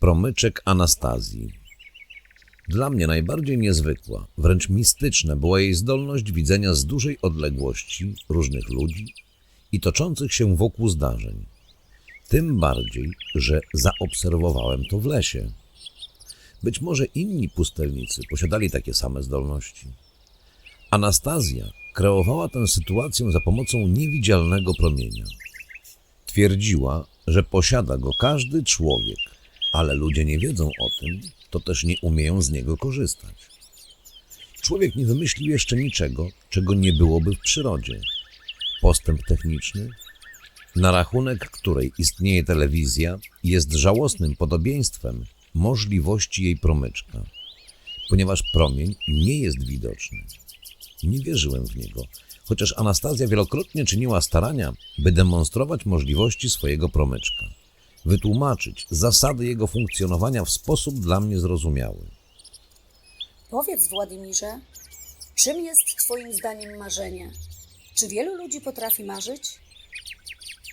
Promyczek Anastazji. Dla mnie najbardziej niezwykła, wręcz mistyczna była jej zdolność widzenia z dużej odległości różnych ludzi i toczących się wokół zdarzeń. Tym bardziej, że zaobserwowałem to w lesie. Być może inni pustelnicy posiadali takie same zdolności. Anastazja kreowała tę sytuację za pomocą niewidzialnego promienia. Twierdziła, że posiada go każdy człowiek, ale ludzie nie wiedzą o tym, to też nie umieją z niego korzystać. Człowiek nie wymyślił jeszcze niczego, czego nie byłoby w przyrodzie. Postęp techniczny, na rachunek której istnieje telewizja, jest żałosnym podobieństwem możliwości jej promyczka, ponieważ promień nie jest widoczny. Nie wierzyłem w niego, chociaż Anastazja wielokrotnie czyniła starania, by demonstrować możliwości swojego promyczka, wytłumaczyć zasady jego funkcjonowania w sposób dla mnie zrozumiały. Powiedz, Władimirze, czym jest Twoim zdaniem marzenie? Czy wielu ludzi potrafi marzyć?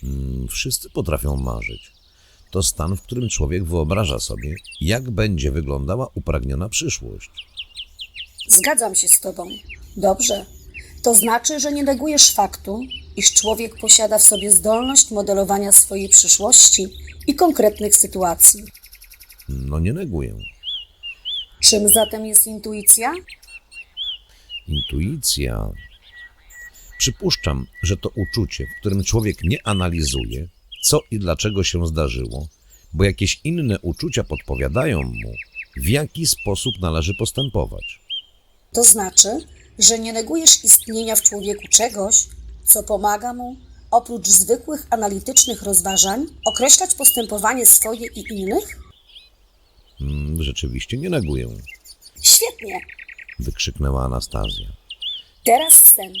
Mm, Wszyscy potrafią marzyć. To stan, w którym człowiek wyobraża sobie, jak będzie wyglądała upragniona przyszłość. Zgadzam się z Tobą. Dobrze. To znaczy, że nie negujesz faktu, iż człowiek posiada w sobie zdolność modelowania swojej przyszłości i konkretnych sytuacji. No nie neguję. Czym zatem jest intuicja? Intuicja. Przypuszczam, że to uczucie, w którym człowiek nie analizuje, co i dlaczego się zdarzyło, bo jakieś inne uczucia podpowiadają mu, w jaki sposób należy postępować. To znaczy, że nie negujesz istnienia w człowieku czegoś, co pomaga mu, oprócz zwykłych analitycznych rozważań, określać postępowanie swoje i innych? Mm, Rzeczywiście nie neguję, Świetnie. wykrzyknęła Anastazja. Teraz sen.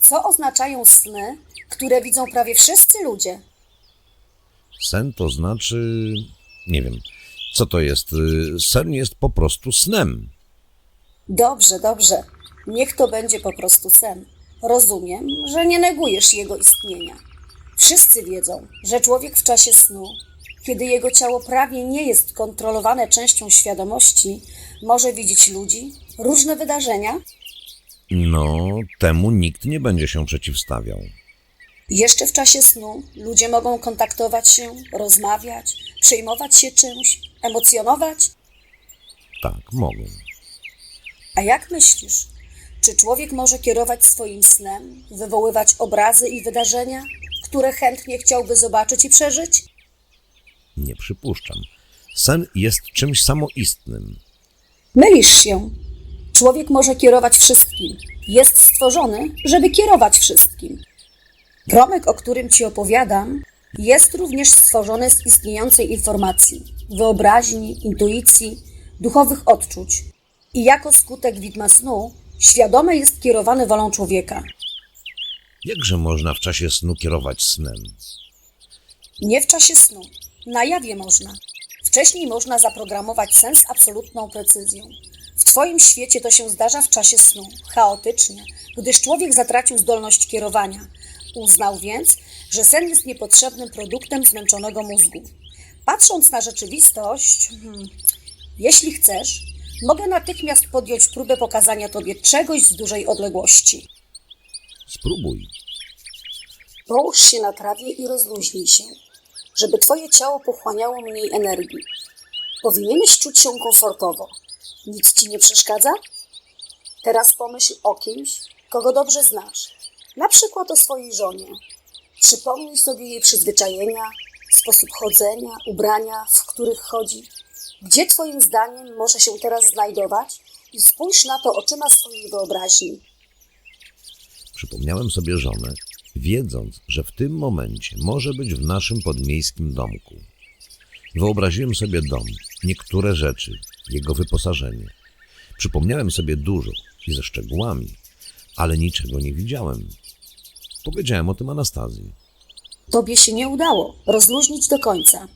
Co oznaczają sny, które widzą prawie wszyscy ludzie? Sen to znaczy. Nie wiem, co to jest. Y, Sen jest po prostu snem. Dobrze, dobrze. Niech to będzie po prostu sen. Rozumiem, że nie negujesz jego istnienia. Wszyscy wiedzą, że człowiek w czasie snu, kiedy jego ciało prawie nie jest kontrolowane częścią świadomości, może widzieć ludzi, różne wydarzenia. No, temu nikt nie będzie się przeciwstawiał. Jeszcze w czasie snu ludzie mogą kontaktować się, rozmawiać, przejmować się czymś, emocjonować. Tak, mogą. A jak myślisz, czy człowiek może kierować swoim snem, wywoływać obrazy i wydarzenia, które chętnie chciałby zobaczyć i przeżyć? Nie przypuszczam. Sen jest czymś samoistnym. Mylisz się. Człowiek może kierować wszystkim. Jest stworzony, żeby kierować wszystkim. Promyk, o którym ci opowiadam, jest również stworzony z istniejącej informacji, wyobraźni, intuicji, duchowych odczuć i jako skutek widma snu świadome jest kierowany wolą człowieka. Jakże można w czasie snu kierować snem? Nie w czasie snu. Na jawie można. Wcześniej można zaprogramować sen z absolutną precyzją. W Twoim świecie to się zdarza w czasie snu, chaotycznie, gdyż człowiek zatracił zdolność kierowania. Uznał więc, że sen jest niepotrzebnym produktem zmęczonego mózgu. Patrząc na rzeczywistość, hmm, jeśli chcesz, mogę natychmiast podjąć próbę pokazania Tobie czegoś z dużej odległości. Spróbuj. Połóż się na trawie i rozluźnij się, żeby Twoje ciało pochłaniało mniej energii. Powinieneś czuć się komfortowo. Nic Ci nie przeszkadza? Teraz pomyśl o kimś, kogo dobrze znasz, na przykład o swojej żonie. Przypomnij sobie jej przyzwyczajenia, sposób chodzenia, ubrania, w których chodzi. Gdzie Twoim zdaniem może się teraz znajdować? I spójrz na to oczyma swojej wyobraźni. Przypomniałem sobie żonę, wiedząc, że w tym momencie może być w naszym podmiejskim domku. Wyobraziłem sobie dom, niektóre rzeczy, jego wyposażenie. Przypomniałem sobie dużo i ze szczegółami, ale niczego nie widziałem. Powiedziałem o tym Anastazji. Tobie się nie udało rozluźnić do końca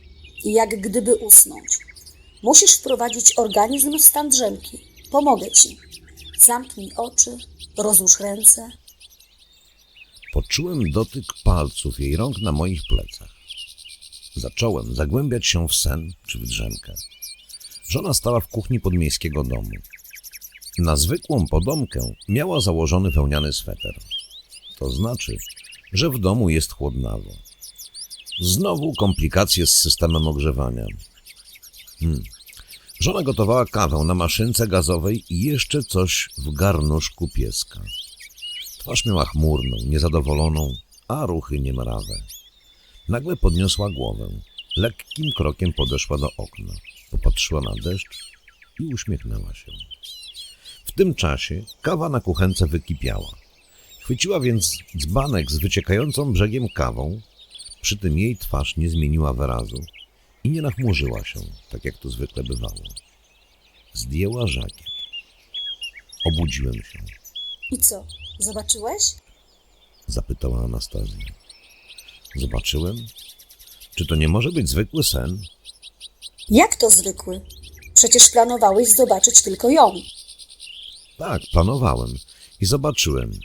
i jak gdyby usnąć. Musisz wprowadzić organizm w stan drzemki. Pomogę ci. Zamknij oczy, rozłóż ręce. Poczułem dotyk palców jej rąk na moich plecach. zacząłem zagłębiać się w sen czy w drzemkę. Żona stała w kuchni podmiejskiego domu. Na zwykłą podomkę miała założony wełniany sweter. To znaczy, że w domu jest chłodnawo. Znowu komplikacje z systemem ogrzewania. Hmm. Żona gotowała kawę na maszynce gazowej i jeszcze coś w garnuszku pieska. Twarz miała chmurną, niezadowoloną, a ruchy niemrawe. Nagle podniosła głowę. Lekkim krokiem podeszła do okna. Popatrzyła na deszcz i uśmiechnęła się. W tym czasie kawa na kuchence wykipiała. Chwyciła więc dzbanek z wyciekającą brzegiem kawą. Przy tym jej twarz nie zmieniła wyrazu i nie nachmurzyła się, tak jak to zwykle bywało. Zdjęła żakiet. Obudziłem się. I co, zobaczyłeś? Zapytała Anastazja. Zobaczyłem. Czy to nie może być zwykły sen? Jak to zwykły? Przecież planowałeś zobaczyć tylko ją. Tak, planowałem i zobaczyłem.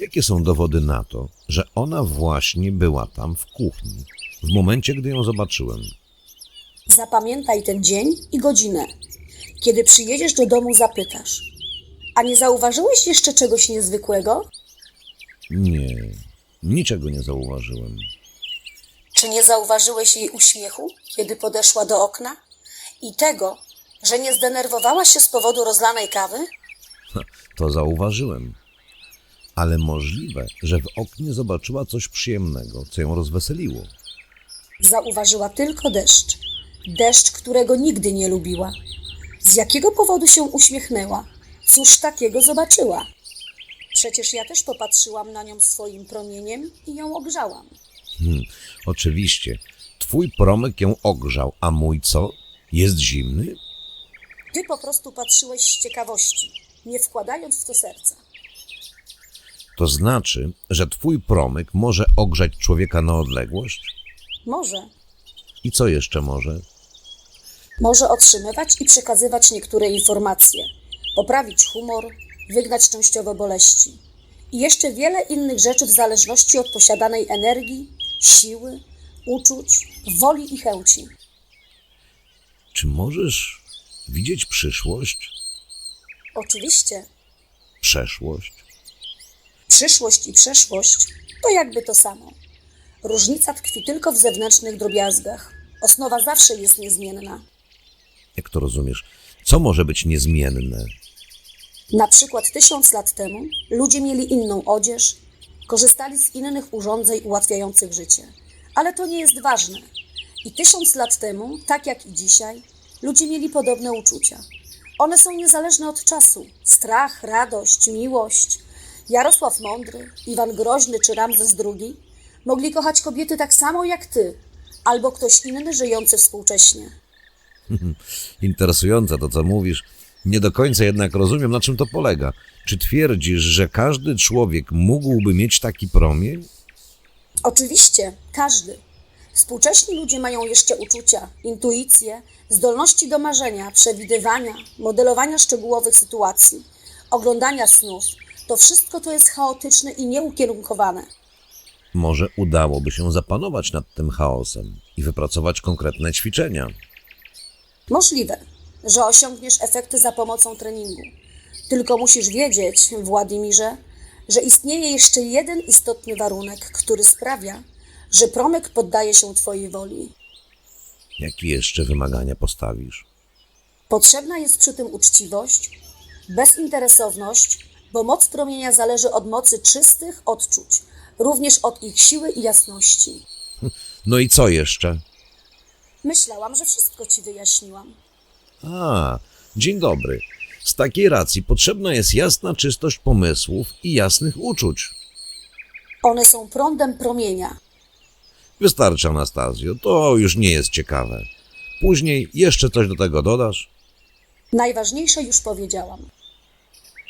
Jakie są dowody na to, że ona właśnie była tam w kuchni w momencie, gdy ją zobaczyłem? Zapamiętaj ten dzień i godzinę. Kiedy przyjedziesz do domu, zapytasz. A nie zauważyłeś jeszcze czegoś niezwykłego? Nie, niczego nie zauważyłem. Czy nie zauważyłeś jej uśmiechu, kiedy podeszła do okna? I tego, że nie zdenerwowała się z powodu rozlanej kawy? To zauważyłem. Ale możliwe, że w oknie zobaczyła coś przyjemnego, co ją rozweseliło. Zauważyła tylko deszcz. Deszcz, którego nigdy nie lubiła. Z jakiego powodu się uśmiechnęła? Cóż takiego zobaczyła? Przecież ja też popatrzyłam na nią swoim promieniem i ją ogrzałam. Hmm, oczywiście, twój promyk ją ogrzał, a mój co? Jest zimny? Ty po prostu patrzyłeś z ciekawości, nie wkładając w to serca. To znaczy, że twój promyk może ogrzać człowieka na odległość? Może. I co jeszcze może? Może otrzymywać i przekazywać niektóre informacje, poprawić humor, wygnać częściowo boleści i jeszcze wiele innych rzeczy w zależności od posiadanej energii, siły, uczuć, woli i chęci. Czy możesz widzieć przyszłość, Oczywiście, przeszłość? przyszłość i przeszłość to jakby to samo. Różnica tkwi tylko w zewnętrznych drobiazgach. Osnowa zawsze jest niezmienna. Jak to rozumiesz? Co może być niezmienne? Na przykład tysiąc lat temu ludzie mieli inną odzież, korzystali z innych urządzeń ułatwiających życie. Ale to nie jest ważne. I tysiąc lat temu, tak jak i dzisiaj, ludzie mieli podobne uczucia. One są niezależne od czasu. Strach, radość, miłość. Jarosław Mądry, Iwan Groźny czy Ramzes II mogli kochać kobiety tak samo jak ty, albo ktoś inny żyjący współcześnie. Interesujące to, co mówisz. Nie do końca jednak rozumiem, na czym to polega. Czy twierdzisz, że każdy człowiek mógłby mieć taki promień? Oczywiście, każdy. Współcześni ludzie mają jeszcze uczucia, intuicje, zdolności do marzenia, przewidywania, modelowania szczegółowych sytuacji, oglądania snów. To wszystko to jest chaotyczne i nieukierunkowane. Może udałoby się zapanować nad tym chaosem i wypracować konkretne ćwiczenia. Możliwe, że osiągniesz efekty za pomocą treningu. Tylko musisz wiedzieć, Władimirze, że istnieje jeszcze jeden istotny warunek, który sprawia, że promyk poddaje się Twojej woli. Jakie jeszcze wymagania postawisz? Potrzebna jest przy tym uczciwość, bezinteresowność, bo moc promienia zależy od mocy czystych odczuć, również od ich siły i jasności. No i co jeszcze? Myślałam, że wszystko Ci wyjaśniłam. A, dzień dobry. Z takiej racji potrzebna jest jasna czystość pomysłów i jasnych uczuć. One są prądem promienia. Wystarczy, Anastazjo, to już nie jest ciekawe. Później jeszcze coś do tego dodasz? Najważniejsze już powiedziałam.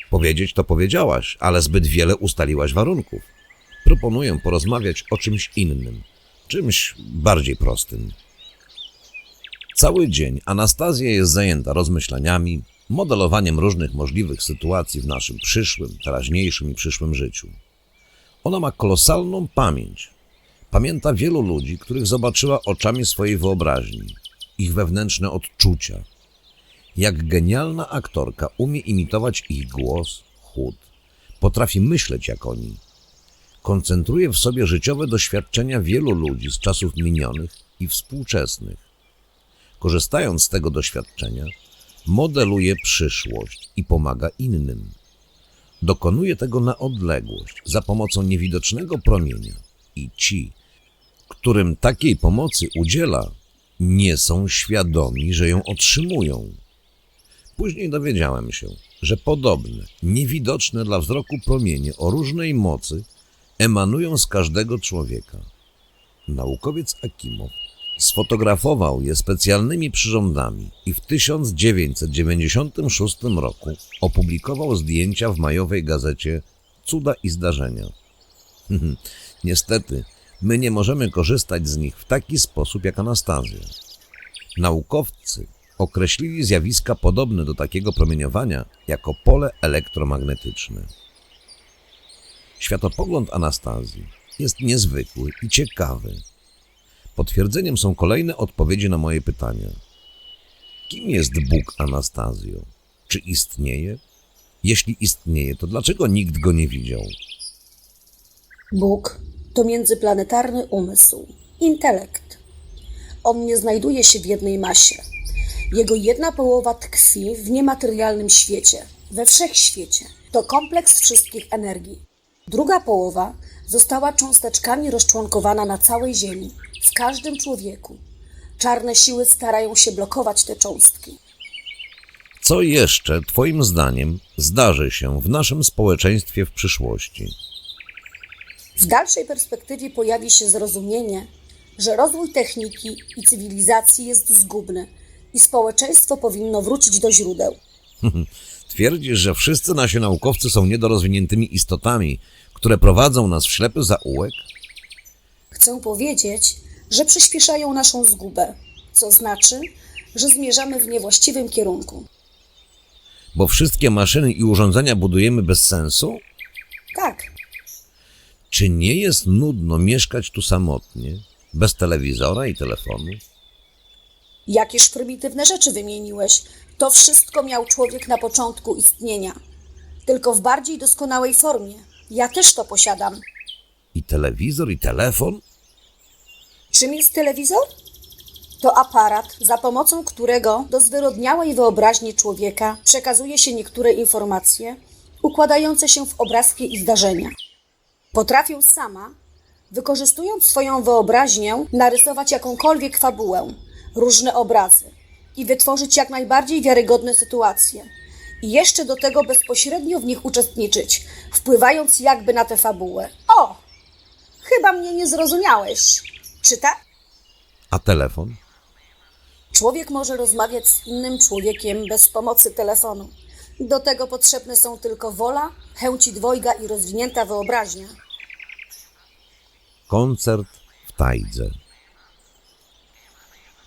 Powiedzieć to powiedziałaś, ale zbyt wiele ustaliłaś warunków. Proponuję porozmawiać o czymś innym, czymś bardziej prostym. Cały dzień Anastazja jest zajęta rozmyślaniami, modelowaniem różnych możliwych sytuacji w naszym przyszłym, teraźniejszym i przyszłym życiu. Ona ma kolosalną pamięć. Pamięta wielu ludzi, których zobaczyła oczami swojej wyobraźni, ich wewnętrzne odczucia. Jak genialna aktorka umie imitować ich głos, chód, potrafi myśleć jak oni. Koncentruje w sobie życiowe doświadczenia wielu ludzi z czasów minionych i współczesnych. Korzystając z tego doświadczenia, modeluje przyszłość i pomaga innym. Dokonuje tego na odległość za pomocą niewidocznego promienia i ci, którym takiej pomocy udziela, nie są świadomi, że ją otrzymują. Później dowiedziałem się, że podobne, niewidoczne dla wzroku promienie o różnej mocy emanują z każdego człowieka. Naukowiec Akimow sfotografował je specjalnymi przyrządami i w 1996 roku opublikował zdjęcia w majowej gazecie Cuda i Zdarzenia. Niestety, my nie możemy korzystać z nich w taki sposób jak Anastazja. Naukowcy określili zjawiska podobne do takiego promieniowania jako pole elektromagnetyczne. Światopogląd Anastazji jest niezwykły i ciekawy. Potwierdzeniem są kolejne odpowiedzi na moje pytania. Kim jest Bóg Anastazjo? Czy istnieje? Jeśli istnieje, to dlaczego nikt go nie widział? Bóg to międzyplanetarny umysł, intelekt. On nie znajduje się w jednej masie. Jego jedna połowa tkwi w niematerialnym świecie, we wszechświecie. To kompleks wszystkich energii. Druga połowa została cząsteczkami rozczłonkowana na całej Ziemi, w każdym człowieku. Czarne siły starają się blokować te cząstki. Co jeszcze, Twoim zdaniem, zdarzy się w naszym społeczeństwie w przyszłości? W dalszej perspektywie pojawi się zrozumienie, że rozwój techniki i cywilizacji jest zgubny i społeczeństwo powinno wrócić do źródeł. Twierdzisz, że wszyscy nasi naukowcy są niedorozwiniętymi istotami, które prowadzą nas w ślepy zaułek? Chcę powiedzieć, że przyspieszają naszą zgubę, co znaczy, że zmierzamy w niewłaściwym kierunku. Bo wszystkie maszyny i urządzenia budujemy bez sensu? Tak, Czy nie jest nudno mieszkać tu samotnie, bez telewizora i telefonu? jakież prymitywne rzeczy wymieniłeś. To wszystko miał człowiek na początku istnienia, tylko w bardziej doskonałej formie. Ja też to posiadam. I telewizor, i telefon? Czym jest telewizor? To aparat, za pomocą którego do zwyrodniałej wyobraźni człowieka przekazuje się niektóre informacje układające się w obrazki i zdarzenia. Potrafię sama, wykorzystując swoją wyobraźnię, narysować jakąkolwiek fabułę, różne obrazy i wytworzyć jak najbardziej wiarygodne sytuacje. I jeszcze do tego bezpośrednio w nich uczestniczyć, wpływając jakby na tę fabułę. O! Chyba mnie nie zrozumiałeś. Czy tak? A telefon? Człowiek może rozmawiać z innym człowiekiem bez pomocy telefonu. Do tego potrzebne są tylko wola, chęci dwojga i rozwinięta wyobraźnia. Koncert w Tajdze.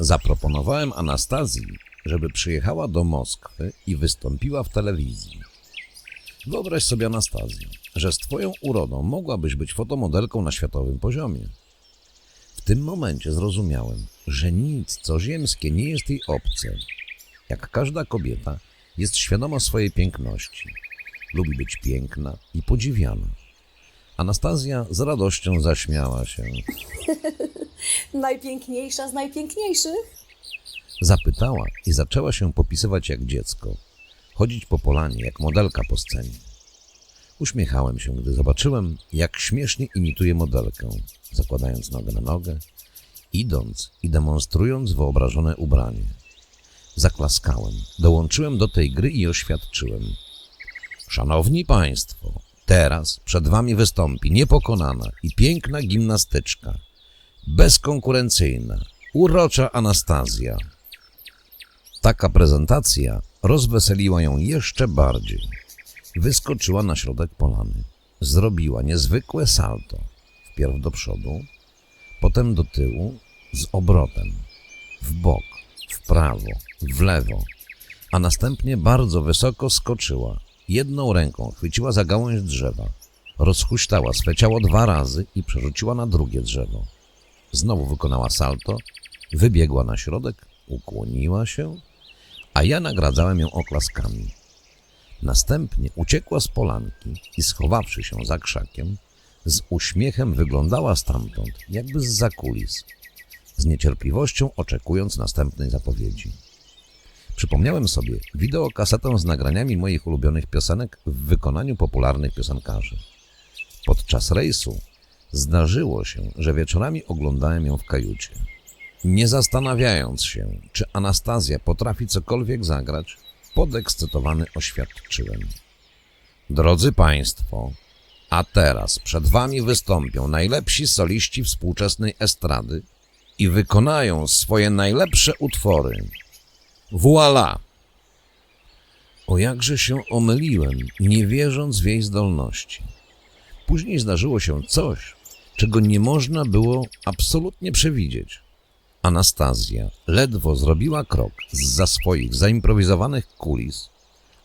Zaproponowałem Anastazji, żeby przyjechała do Moskwy i wystąpiła w telewizji. Wyobraź sobie, Anastazję, że z Twoją urodą mogłabyś być fotomodelką na światowym poziomie. W tym momencie zrozumiałem, że nic, co ziemskie, nie jest jej obce. Jak każda kobieta, jest świadoma swojej piękności. Lubi być piękna i podziwiana. Anastazja z radością zaśmiała się. Najpiękniejsza z najpiękniejszych? Zapytała i zaczęła się popisywać jak dziecko, chodzić po polanie jak modelka po scenie. Uśmiechałem się, gdy zobaczyłem, jak śmiesznie imituje modelkę, zakładając nogę na nogę, idąc i demonstrując wyobrażone ubranie. Zaklaskałem, dołączyłem do tej gry i oświadczyłem. Szanowni Państwo, teraz przed Wami wystąpi niepokonana i piękna gimnastyczka, bezkonkurencyjna, urocza Anastazja. Taka prezentacja rozweseliła ją jeszcze bardziej. Wyskoczyła na środek polany. Zrobiła niezwykłe salto. Wpierw do przodu, potem do tyłu, z obrotem. W bok, w prawo, w lewo. A następnie bardzo wysoko skoczyła. Jedną ręką chwyciła za gałąź drzewa. Rozhuśtała swe ciało dwa razy i przerzuciła na drugie drzewo. Znowu wykonała salto, wybiegła na środek, ukłoniła się, a ja nagradzałem ją oklaskami. Następnie uciekła z polanki i schowawszy się za krzakiem, z uśmiechem wyglądała stamtąd, jakby z zakulis, z niecierpliwością oczekując następnej zapowiedzi. Przypomniałem sobie wideokasetę z nagraniami moich ulubionych piosenek w wykonaniu popularnych piosenkarzy. Podczas rejsu zdarzyło się, że wieczorami oglądałem ją w kajucie. Nie zastanawiając się, czy Anastazja potrafi cokolwiek zagrać, podekscytowany oświadczyłem. Drodzy Państwo, a teraz przed Wami wystąpią najlepsi soliści współczesnej estrady i wykonają swoje najlepsze utwory. Voila! O jakże się omyliłem, nie wierząc w jej zdolności. Później zdarzyło się coś, czego nie można było absolutnie przewidzieć. Anastazja ledwo zrobiła krok za swoich zaimprowizowanych kulis,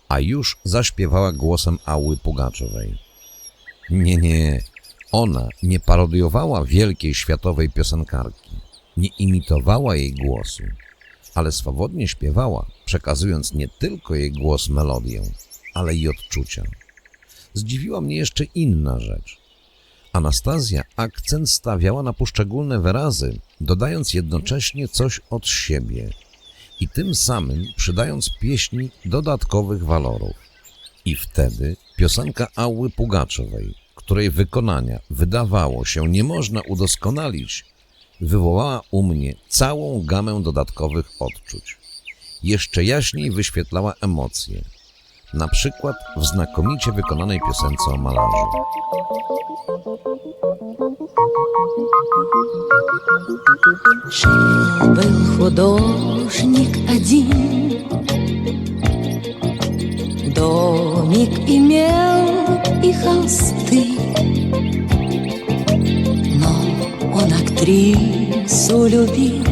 a już zaśpiewała głosem Ały Pugaczowej. Nie, nie, ona nie parodiowała wielkiej światowej piosenkarki, nie imitowała jej głosu, ale swobodnie śpiewała, przekazując nie tylko jej głos melodię, ale i odczucia. Zdziwiła mnie jeszcze inna rzecz. Anastazja akcent stawiała na poszczególne wyrazy, dodając jednocześnie coś od siebie i tym samym przydając pieśni dodatkowych walorów. I wtedy piosenka Ały Pugaczowej, której wykonania wydawało się nie można udoskonalić, wywołała u mnie całą gamę dodatkowych odczuć. Jeszcze jaśniej wyświetlała emocje, na przykład w znakomicie wykonanej piosence o malarzu. Был художник один, Домик имел и холсты, Но он актрису любил,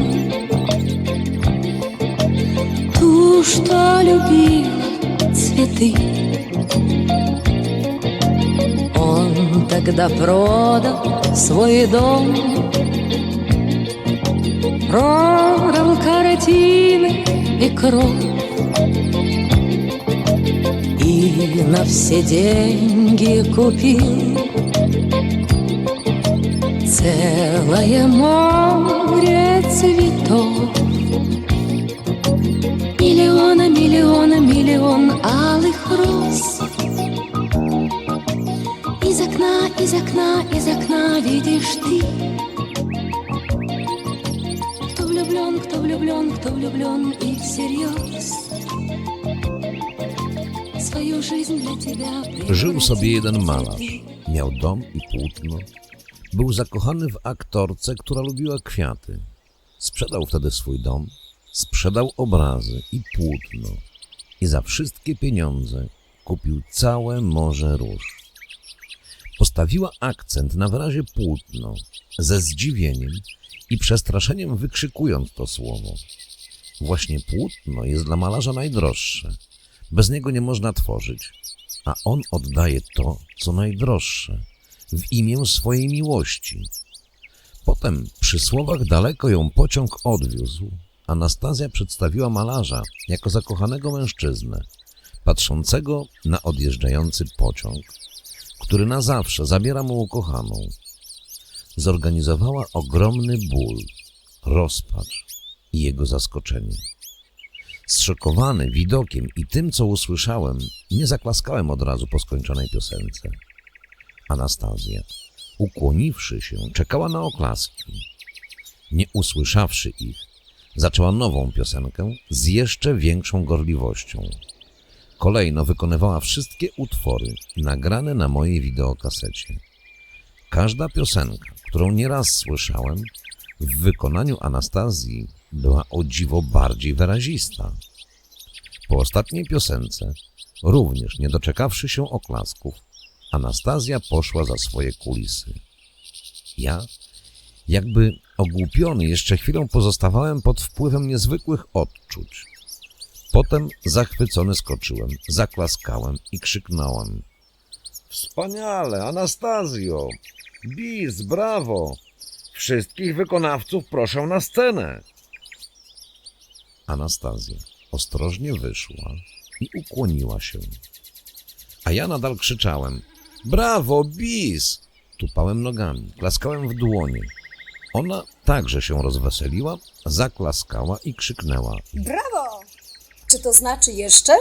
Ту, что любила цветы. Он тогда продал свой дом. Продал картины и кровь. И на все деньги купил Целое море цветов. Миллиона, миллиона, миллион алых из окна, из окна видишь ты кто влюблен, кто влюблен, кто влюблен и всерьез Свою жизнь для тебя Żył sobie jeden превратил malarz. ты. Miał dom i płótno. Był zakochany w aktorce, która lubiła kwiaty. Sprzedał wtedy swój dom, sprzedał obrazy i płótno. I za wszystkie pieniądze kupił całe morze róż. Postawiła akcent na wyrazie płótno, ze zdziwieniem i przestraszeniem wykrzykując to słowo. Właśnie płótno jest dla malarza najdroższe. Bez niego nie można tworzyć, a on oddaje to, co najdroższe, w imię swojej miłości. Potem, przy słowach daleko ją pociąg odwiózł, Anastazja przedstawiła malarza jako zakochanego mężczyznę, patrzącego na odjeżdżający pociąg, który na zawsze zabiera mu ukochaną. Zorganizowała ogromny ból, rozpacz i jego zaskoczenie. Zszokowany widokiem i tym, co usłyszałem, nie zaklaskałem od razu po skończonej piosence. Anastazja, ukłoniwszy się, czekała na oklaski. Nie usłyszawszy ich, zaczęła nową piosenkę z jeszcze większą gorliwością. Kolejno wykonywała wszystkie utwory nagrane na mojej wideokasecie. Każda piosenka, którą nieraz słyszałem, w wykonaniu Anastazji była o dziwo bardziej wyrazista. Po ostatniej piosence, również nie doczekawszy się oklasków, Anastazja poszła za swoje kulisy. Ja, jakby ogłupiony, jeszcze chwilę pozostawałem pod wpływem niezwykłych odczuć. Potem zachwycony skoczyłem, zaklaskałem i krzyknąłem. Wspaniale, Anastazjo! Bis, brawo! Wszystkich wykonawców proszę na scenę. Anastazja ostrożnie wyszła i ukłoniła się. A ja nadal krzyczałem: Brawo, bis! Tupałem nogami, klaskałem w dłonie. Ona także się rozweseliła, zaklaskała i krzyknęła: Brawo! Czy to znaczy jeszcze?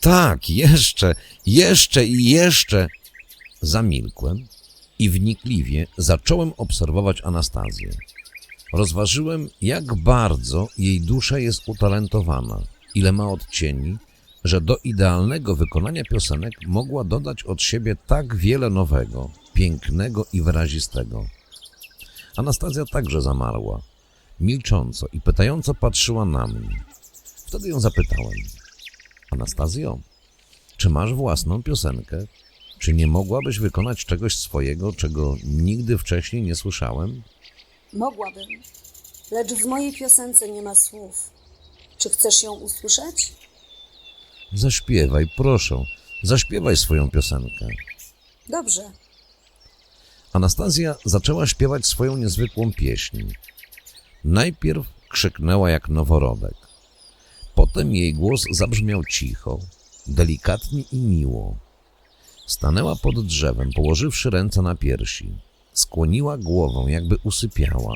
Tak, jeszcze, jeszcze i jeszcze. Zamilkłem i wnikliwie zacząłem obserwować Anastazję. Rozważyłem, jak bardzo jej dusza jest utalentowana, ile ma odcieni, że do idealnego wykonania piosenek mogła dodać od siebie tak wiele nowego, pięknego i wyrazistego. Anastazja także zamarła, milcząco i pytająco patrzyła na mnie. Wtedy ją zapytałem: Anastazjo, czy masz własną piosenkę? Czy nie mogłabyś wykonać czegoś swojego, czego nigdy wcześniej nie słyszałem? Mogłabym, lecz w mojej piosence nie ma słów. Czy chcesz ją usłyszeć? Zaśpiewaj, proszę, zaśpiewaj swoją piosenkę. Dobrze. Anastazja zaczęła śpiewać swoją niezwykłą pieśń. Najpierw krzyknęła jak noworodek. Potem jej głos zabrzmiał cicho, delikatnie i miło. Stanęła pod drzewem, położywszy ręce na piersi. Skłoniła głową, jakby usypiała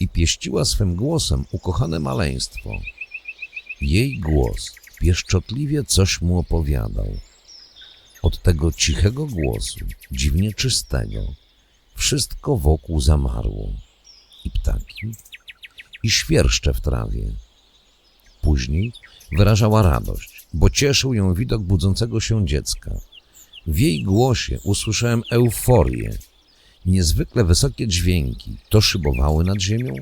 i pieściła swym głosem ukochane maleństwo. Jej głos pieszczotliwie coś mu opowiadał. Od tego cichego głosu, dziwnie czystego, wszystko wokół zamarło. I ptaki, i świerszcze w trawie. Później wyrażała radość, bo cieszył ją widok budzącego się dziecka. W jej głosie usłyszałem euforię. Niezwykle wysokie dźwięki to szybowały nad ziemią,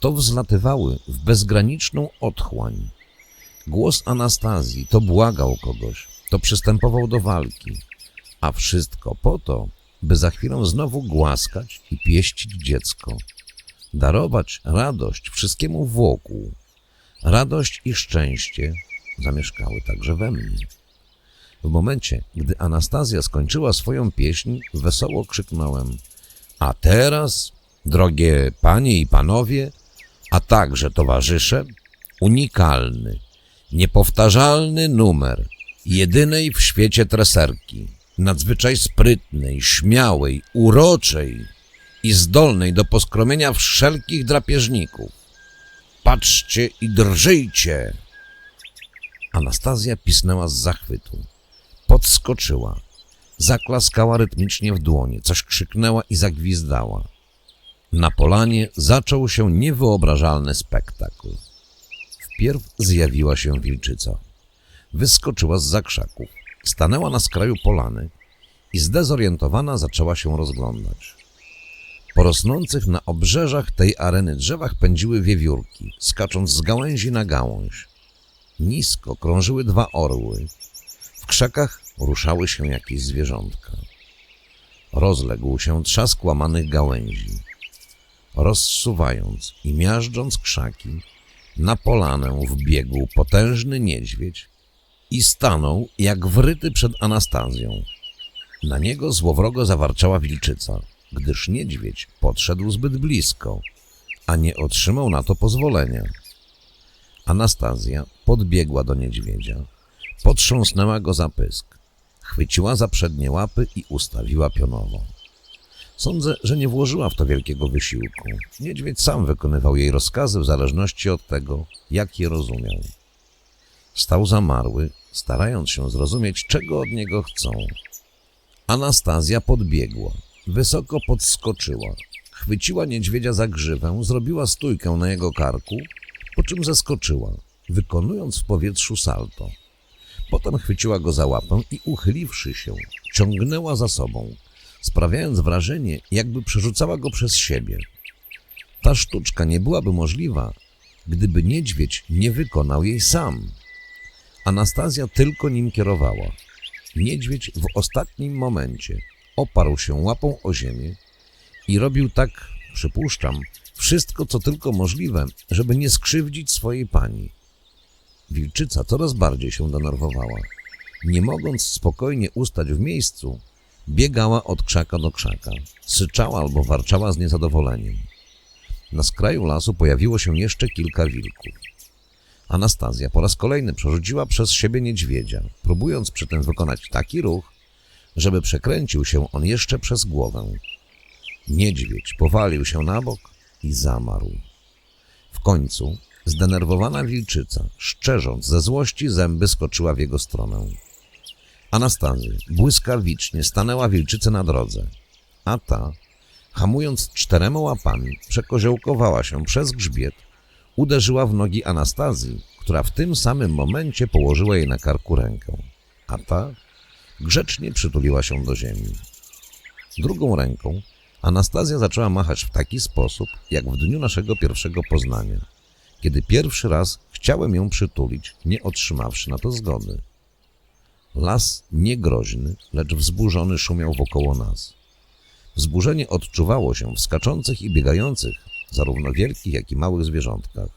to wzlatywały w bezgraniczną otchłań. Głos Anastazji to błagał kogoś, to przystępował do walki, a wszystko po to, by za chwilę znowu głaskać i pieścić dziecko, darować radość wszystkiemu wokół. Radość i szczęście zamieszkały także we mnie. W momencie, gdy Anastazja skończyła swoją pieśń, wesoło krzyknąłem: A teraz, drogie panie i panowie, a także towarzysze, unikalny, niepowtarzalny numer jedynej w świecie treserki, nadzwyczaj sprytnej, śmiałej, uroczej i zdolnej do poskromienia wszelkich drapieżników. Patrzcie i drżyjcie! Anastazja pisnęła z zachwytu. Podskoczyła. Zaklaskała rytmicznie w dłonie, coś krzyknęła i zagwizdała. Na polanie zaczął się niewyobrażalny spektakl. Wpierw zjawiła się wilczyca. Wyskoczyła z zakrzaków, stanęła na skraju polany i zdezorientowana zaczęła się rozglądać. Po rosnących na obrzeżach tej areny drzewach pędziły wiewiórki, skacząc z gałęzi na gałąź. Nisko krążyły dwa orły. W krzakach ruszały się jakieś zwierzątka. Rozległ się trzask łamanych gałęzi. Rozsuwając i miażdżąc krzaki, na polanę wbiegł potężny niedźwiedź i stanął jak wryty przed Anastazją. Na niego złowrogo zawarczała wilczyca, gdyż niedźwiedź podszedł zbyt blisko, a nie otrzymał na to pozwolenia. Anastazja podbiegła do niedźwiedzia, potrząsnęła go za pysk, chwyciła za przednie łapy i ustawiła pionowo. Sądzę, że nie włożyła w to wielkiego wysiłku. Niedźwiedź sam wykonywał jej rozkazy w zależności od tego, jak je rozumiał. Stał zamarły, starając się zrozumieć, czego od niego chcą. Anastazja podbiegła, wysoko podskoczyła, chwyciła niedźwiedzia za grzywę, zrobiła stójkę na jego karku, po czym zeskoczyła, wykonując w powietrzu salto. Potem chwyciła go za łapę i uchyliwszy się, ciągnęła za sobą, sprawiając wrażenie, jakby przerzucała go przez siebie. Ta sztuczka nie byłaby możliwa, gdyby niedźwiedź nie wykonał jej sam. Anastazja tylko nim kierowała. Niedźwiedź w ostatnim momencie oparł się łapą o ziemię i robił tak, przypuszczam, wszystko, co tylko możliwe, żeby nie skrzywdzić swojej pani. Wilczyca coraz bardziej się denerwowała. Nie mogąc spokojnie ustać w miejscu, Biegała od krzaka do krzaka, syczała albo warczała z niezadowoleniem. Na skraju lasu pojawiło się jeszcze kilka wilków. Anastazja po raz kolejny przerzuciła przez siebie niedźwiedzia, próbując przy tym wykonać taki ruch, żeby przekręcił się on jeszcze przez głowę. Niedźwiedź powalił się na bok i zamarł. W końcu zdenerwowana wilczyca, szczerząc ze złości zęby, skoczyła w jego stronę. Anastazy błyskawicznie stanęła wilczycę na drodze, a ta, hamując czterema łapami, przekoziołkowała się przez grzbiet, uderzyła w nogi Anastazji, która w tym samym momencie położyła jej na karku rękę, a ta grzecznie przytuliła się do ziemi. Drugą ręką Anastazja zaczęła machać w taki sposób, jak w dniu naszego pierwszego poznania, kiedy pierwszy raz chciałem ją przytulić, nie otrzymawszy na to zgody. Las niegroźny, lecz wzburzony szumiał wokoło nas. Wzburzenie odczuwało się w skaczących i biegających, zarówno wielkich, jak i małych zwierzątkach.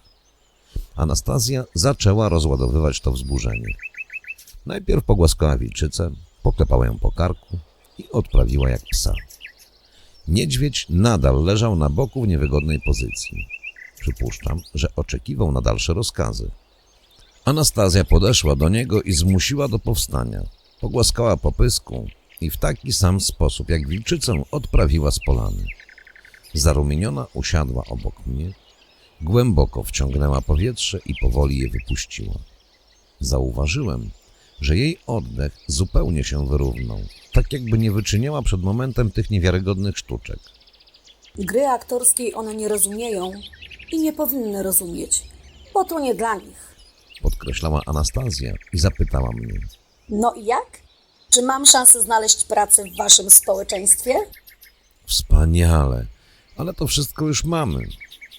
Anastazja zaczęła rozładowywać to wzburzenie. Najpierw pogłaskała wilczycę, poklepała ją po karku i odprawiła jak psa. Niedźwiedź nadal leżał na boku w niewygodnej pozycji. Przypuszczam, że oczekiwał na dalsze rozkazy. Anastazja podeszła do niego i zmusiła do powstania. Pogłaskała po pysku i w taki sam sposób jak wilczycę odprawiła z polany. Zarumieniona usiadła obok mnie, głęboko wciągnęła powietrze i powoli je wypuściła. Zauważyłem, że jej oddech zupełnie się wyrównał, tak jakby nie wyczyniała przed momentem tych niewiarygodnych sztuczek. Gry aktorskiej one nie rozumieją i nie powinny rozumieć, bo to nie dla nich. Podkreślała Anastazja i zapytała mnie. No i jak? Czy mam szansę znaleźć pracę w waszym społeczeństwie? Wspaniale, ale to wszystko już mamy.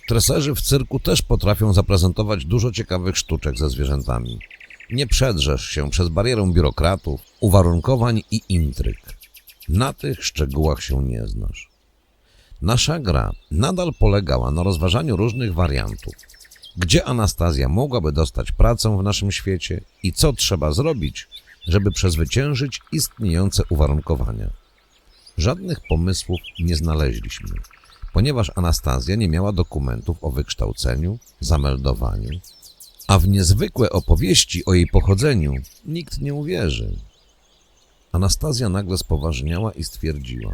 Treserzy w cyrku też potrafią zaprezentować dużo ciekawych sztuczek ze zwierzętami. Nie przedrzesz się przez barierę biurokratów, uwarunkowań i intryg. Na tych szczegółach się nie znasz. Nasza gra nadal polegała na rozważaniu różnych wariantów. Gdzie Anastazja mogłaby dostać pracę w naszym świecie i co trzeba zrobić, żeby przezwyciężyć istniejące uwarunkowania. Żadnych pomysłów nie znaleźliśmy, ponieważ Anastazja nie miała dokumentów o wykształceniu, zameldowaniu, a w niezwykłe opowieści o jej pochodzeniu nikt nie uwierzy. Anastazja nagle spoważniała i stwierdziła: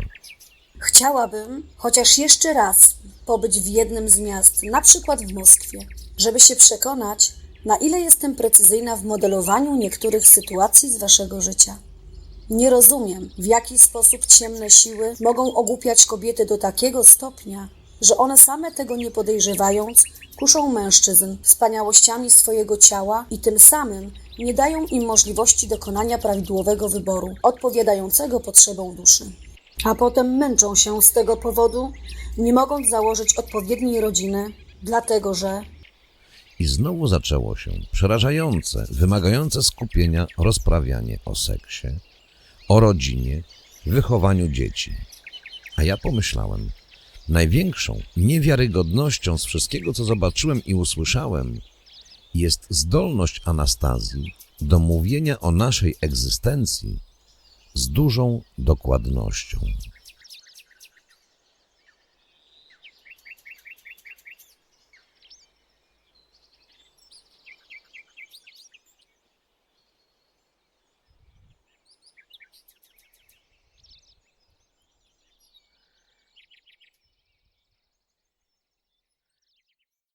Chciałabym chociaż jeszcze raz pobyć w jednym z miast, na przykład w Moskwie, żeby się przekonać, na ile jestem precyzyjna w modelowaniu niektórych sytuacji z waszego życia. Nie rozumiem, w jaki sposób ciemne siły mogą ogłupiać kobiety do takiego stopnia, że one same tego nie podejrzewając, kuszą mężczyzn wspaniałościami swojego ciała i tym samym nie dają im możliwości dokonania prawidłowego wyboru, odpowiadającego potrzebom duszy. A potem męczą się z tego powodu, nie mogąc założyć odpowiedniej rodziny, dlatego że I znowu zaczęło się przerażające, wymagające skupienia rozprawianie o seksie, o rodzinie, wychowaniu dzieci. A ja pomyślałem, największą niewiarygodnością z wszystkiego, co zobaczyłem i usłyszałem, jest zdolność Anastazji do mówienia o naszej egzystencji z dużą dokładnością.